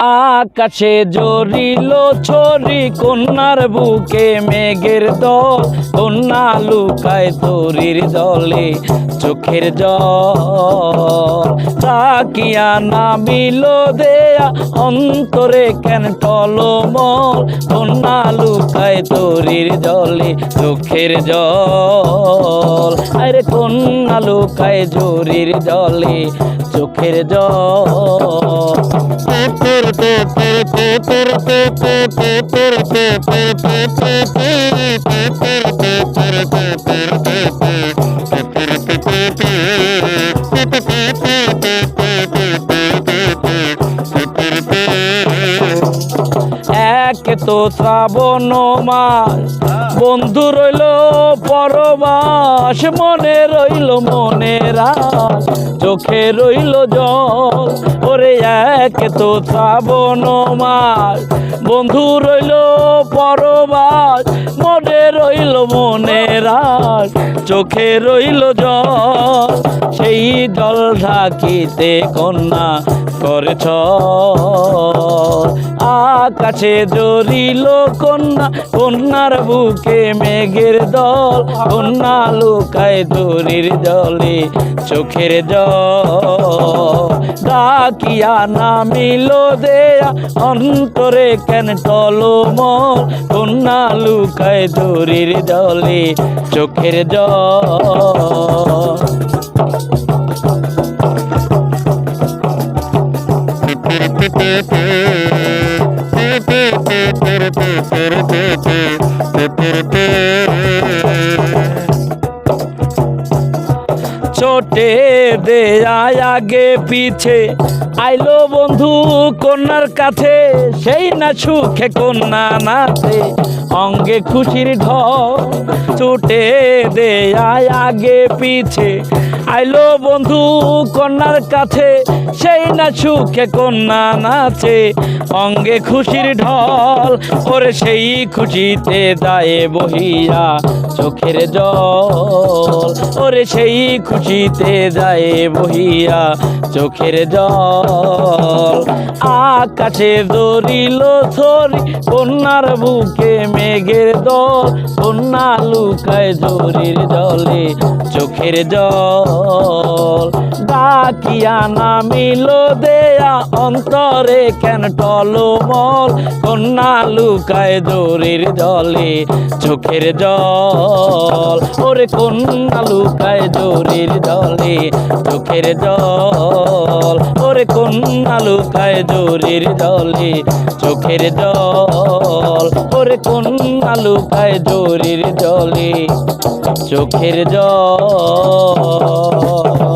আকাশে জরিল ছড়ি, কন্যার বুকে মেঘের দল, কন্যা লুকায় তরির জলে চোখের জল তাকিয়া নামিল দেয়া, অন্তরে কেন টলমল? কন্যা লুকায় তরির জলে চোখের জল। আরে কন্যা লুকায় জরির জলে চোখের জল এক তো শ্রাবণ মাস। বন্ধু রইল পরবাস মনে রইল মনের আশ, চোখে রইল জল ওরে এক তো শ্রাবণ মাস। বন্ধু রইল পরবাস মনে রইল আশ, চোখে রইল জল সেই জল ঢাকিতে কন্যা করেছ আকাশে জরিল কন্যা, কন্যার বুকে মেঘের দল, কন্যা লুকায় দড়ির জলে চোখের জল। ডাকিয়া নামিল দেয়া, অন্তরে কেন টলমল, কন্যা লুকায় দড়ির জলে চোখের জল। ছোটে দেয়া আগে পিছে। আইলো বন্ধু কন্যার কাছে, সেই না সুখে কন্যা নাচে অঙ্গে খুশির ঢল, ছুটে দেয়া আগে পিছে। আইলো বন্ধু কন্যার কাছে সেই না সুখে কন্যা নাচে, অঙ্গে খুশির ঢল, ওরে সেই খুশিতে দায়ে বহিয়া চোখের জল। ওরে সেই খুশিতে দায়ে বহিয়া চোখের জল। আকাশে দরিল থরি কন্যার বুকে মেঘের দল। কন্যা লুকায় জরির জলে চোখের জল। ডাকিয়া নামিল দেয়া অন্তরে কেন টলমল? কন্যা লুকায় দরির জলে, চোখের জল। ওরে কন্যা লুকায় জরির জলে, চোখের জল। ওরে কন্যা লুকায় জরির জলে, চোখের জল। ওরে কন্যা লুকায় জরির জলে, চোখের জল।